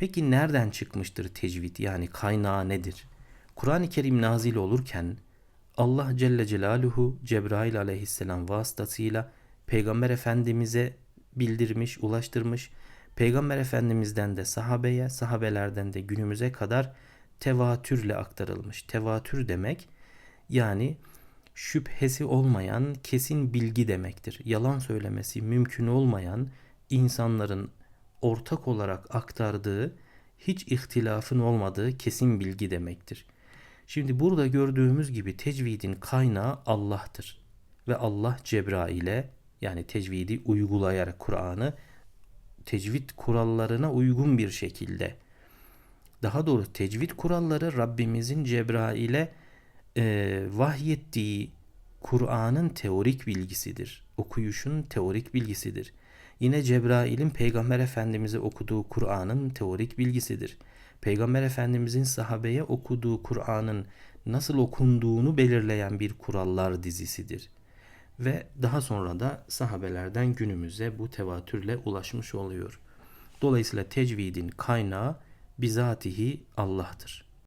Peki nereden çıkmıştır tecvid? Yani kaynağı nedir? Kur'an-ı Kerim nazil olurken Allah Celle Celaluhu Cebrail aleyhisselam vasıtasıyla Peygamber Efendimiz'e bildirmiş, ulaştırmış. Peygamber Efendimiz'den de sahabeye, sahabelerden de günümüze kadar tevatürle aktarılmış. Tevatür demek yani şüphesi olmayan kesin bilgi demektir. Yalan söylemesi mümkün olmayan insanların ortak olarak aktardığı hiç ihtilafın olmadığı kesin bilgi demektir. Şimdi burada gördüğümüz gibi tecvidin kaynağı Allah'tır. Ve Allah Cebrail'e yani tecvidi uygulayarak Kur'an'ı tecvid kurallarına uygun bir şekilde daha doğrusu tecvid kuralları Rabbimizin Cebrail'e e, vahyettiği Kur'an'ın teorik bilgisidir. Okuyuşun teorik bilgisidir. Yine Cebrail'in Peygamber Efendimiz'e okuduğu Kur'an'ın teorik bilgisidir. Peygamber Efendimiz'in sahabeye okuduğu Kur'an'ın nasıl okunduğunu belirleyen bir kurallar dizisidir. Ve daha sonra da sahabelerden günümüze bu tevatürle ulaşmış oluyor. Dolayısıyla tecvidin kaynağı bizatihi Allah'tır.